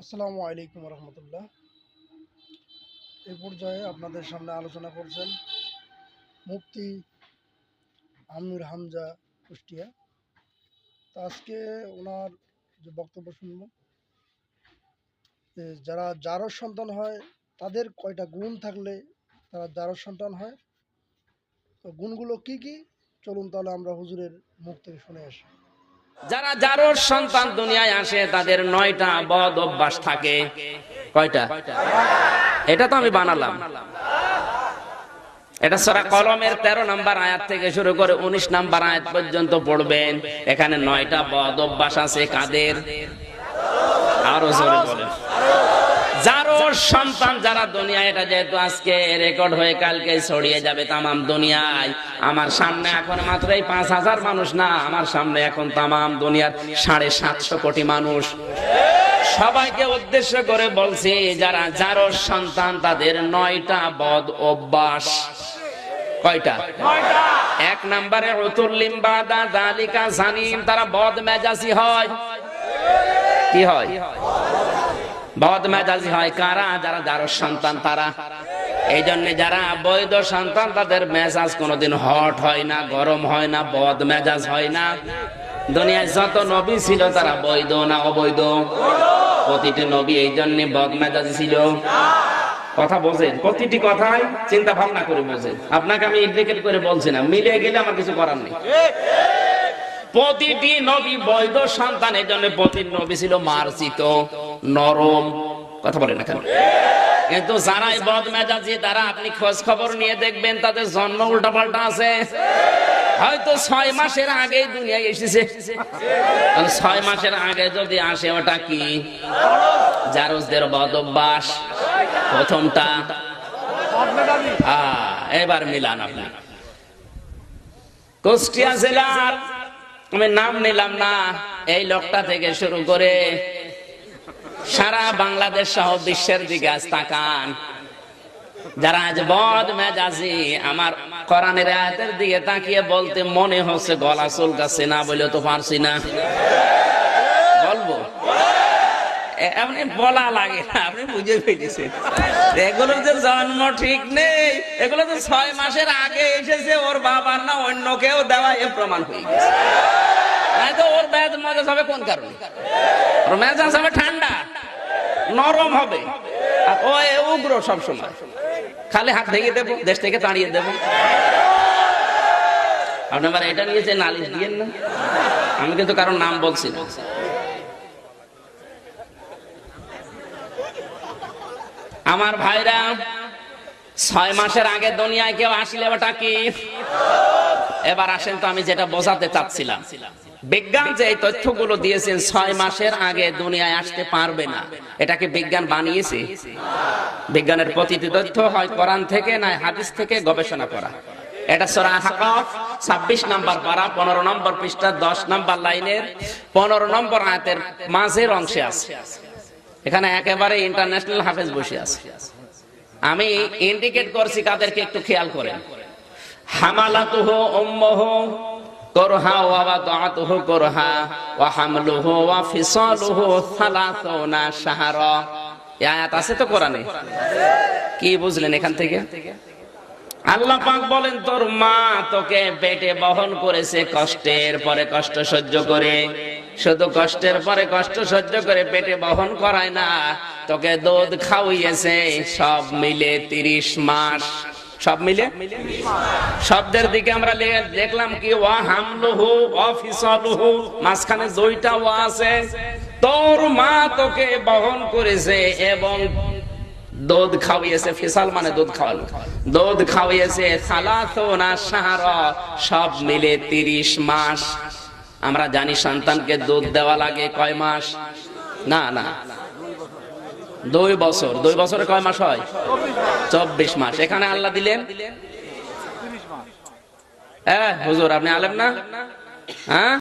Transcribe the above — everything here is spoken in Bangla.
আসসালামু আলাইকুম রহমতুল্লাহ। এ পর্যায়ে আপনাদের সামনে আলোচনা করছেন মুফতি আমির হামজা কুষ্টিয়া। তো আজকে ওনার যে বক্তব্য শুনব যারা জারর সন্তান হয়, তাদের কয়টা গুণ থাকলে তারা জারর সন্তান হয়? তো গুণগুলো কি কি? চলুন তাহলে আমরা হুজুরের মুখ থেকে শুনে আসি। যারা যারোর সন্তান দুনিয়ায় আসে, তাদের নয়টা বদ অভ্যাস থাকে। কয়টা? এটা তো আমি বানালাম। এটা সারা কলমের তেরো নাম্বার আয়াত থেকে শুরু করে উনিশ নাম্বার আয়াত পর্যন্ত পড়বেন। এখানে নয়টা বদ অভ্যাস আছে কাদের? আরও জোরে বলেন। যারোর সন্তান যারা দুনিয়া এটা যেহেতু আজকে রেকর্ড হয়ে কালকে ছড়িয়ে যাবে তামাম দুনিয়ায়। আমার সামনে এখন মাত্র এই পাঁচ হাজার মানুষ না, আমার সামনে এখন তামাম দুনিয়ার সাড়ে সাতশো কোটি মানুষ। সবাইকে উদ্দেশ্য করে বলছি, যারা যারোর সন্তান, তাদের নয়টা বদ অভ্যাস। কয়টা? এক নম্বরে উতুল্লিম বাদা দালিকা জানিম, তারা বদ মেজাজি হয়। কি হয়? বদ মেজাজি হয় কারা? যারা যার সন্তান তারা। এই জন্য যারা বৈধ সন্তান, তাদের মেজাজ কোনোদিন হট হয় না, গরম হয় না বদ মেজাজ হয় না। দুনিয়ায় যত নবী ছিল, তারা বৈধ না অবৈধ? প্রতিটি নবী এই জন্য বদ মেজাজি ছিল। কথা বোঝেন? প্রতিটি কথাই চিন্তা ভাবনা করে বোঝেন। আপনাকে আমি ইন্ডিকেট করে বলছি না মিলে গেলে আমার কিছু করার নেই। প্রতিটি নবী বৈধ সন্তান এই জন্য প্রতি নবী ছিল মার্জিত। নরম। কথা বলে না কেন? কিন্তু যারাই বদ মেজাজি তারা আপনি খোঁজ খবর নিয়ে দেখবেন, তাদের জন্ম উল্টা পাল্টা আছে। হয়তো ছয় মাসের আগেই দুনিয়ায় এসেছে। ছয় মাসের আগে যদি আসে, ওটা কি? জারুসদের বদ অভ্যাস প্রথমটা এবার মিলান আপনি। কুষ্টিয়া জেলার, আমি নাম নিলাম না, এই লোকটা থেকে শুরু করে সারা বাংলাদেশ সহ বিশ্বের দিকে আজ তাকান। যারা আজ বদ মেজাজি, আমার কোরআনের আয়াতের দিকে তাকিয়ে বলতে মনে হচ্ছে, গলা চুলকাচ্ছে না বলে তো পারছি না। বলব? এমনি বলা লাগে না, আপনি বুঝে ফেলেছেন। এগুলোর যে জন্ম ঠিক নেই এগুলো তো ছয় মাসের আগে এসেছে, ওর বাবার না অন্য কেউ দেওয়া এ প্রমাণ হয়ে গেছে। ওর মেজাজ হবে কোন কারণে? ওর মেজাজ হবে ঠান্ডা। নরম হবে। আর ও উগ্র সবসময়। খালি হাত ভেঙে দেবো, দেশ থেকে তাড়িয়ে দেবো। আপনি আবার এটা নিয়ে যে নালিশ দিয়েন না। আমি কিন্তু কারণ নাম বলছি না। আমার ভাইরা, ছয় মাসের আগে দুনিয়ায় কেউ আসলে ওটা কি? এবার আসেন তো আমি যেটা বোঝাতে চাচ্ছিলাম। বিজ্ঞান যে তথ্যগুলো দিয়েছেন ছয় মাসের আগে দুনিয়ায় আসতে পারবে না। এটাকে বিজ্ঞান বানিয়েছে? বিজ্ঞানের প্রতিটি তথ্য হয় কোরআন থেকে না হাদিস থেকে গবেষণা করা। এটা সূরা হাকাফ 26 নাম্বার পারা 15 নম্বর পৃষ্ঠা 10 নাম্বার লাইনের 15 নম্বর আয়াতের মাঝের অংশে আছে। এখানে একেবারে ইন্টারন্যাশনাল হাফেজ বসে আছে। আমি ইন্ডিকেট করছি কাদেরকে একটু খেয়াল করেন। হামালাতুহ উম্মুহু কি বুঝলেন এখান থেকে? আল্লাহ পাক বলেন, তোর মা তোকে পেটে বহন করেছে কষ্টের পরে কষ্ট সহ্য করে। শুধু কষ্টের পরে কষ্ট সহ্য করে পেটে বহন করায় না, তোকে দুধ খাওয়িয়েছে সব মিলে তিরিশ মাস। সব মিলে? শব্দের দিকে আমরা দেখলাম কি, ওয়া হামলুহু ওয়া ফিসালুহু মাঝখানে দুইটা ওয়া আছে। তোর মা তোকে বহন করেছে এবং দুধ খাওয়িয়েছে, ফিসাল মানে দুধ খাওয়ালো। দুধ খাওয়িয়েছে সাহারা সব মিলে তিরিশ মাস। আমরা জানি সন্তানকে দুধ দেওয়া লাগে কয় মাস? না না। দুই বছর। দুই বছরে কয় মাস হয়? চব্বিশ মাস। এখানে আল্লাহ দিলেন? হ্যাঁ হুজুর আপনি আলেম না? হ্যাঁ?